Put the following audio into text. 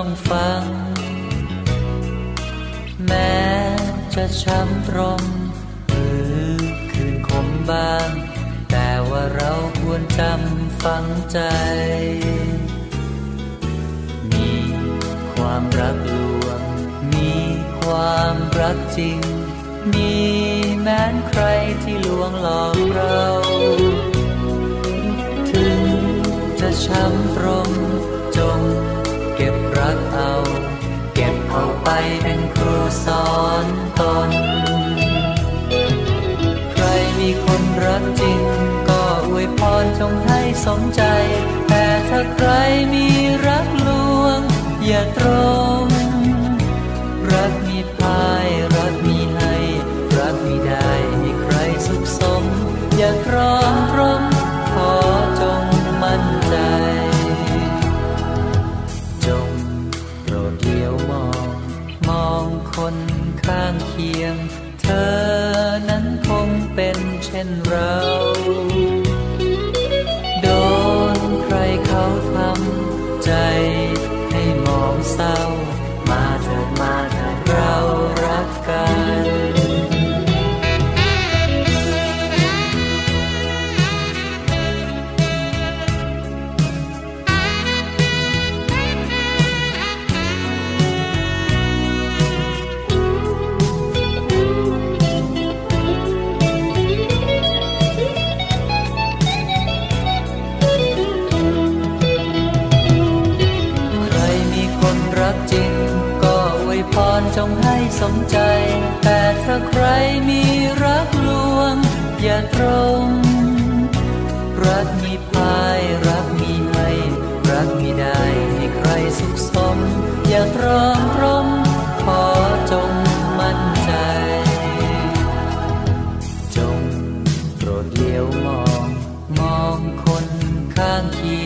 ต้องฟัง แม้จะช้ำตรมหรือคืนคมบาง แต่ว่าเราควรจำฝังใจ มีความรักลวง มีความรักจริง มีแม้นใครที่ลวงหลอกเรา ถึงจะช้ำตรมจง เก็บรักเอา เก็บเอาไปเป็นครูสอนตน ใครมีคนรักจริง ก็อวยพรจงให้สมใจ โปรดเลี้ยวมอง มองคนข้างเคียง เธอนั้นคงเป็นเช่นเรา จงให้สมใจ แต่ถ้าใครมีรักลวง อย่าตรง รักมีพายรักมีให้รักมีได้ให้ใครสุขสม อย่าตรอมรมขอจงมั่นใจ จงโปรดเลี้ยวมอง มองคนข้างเคียง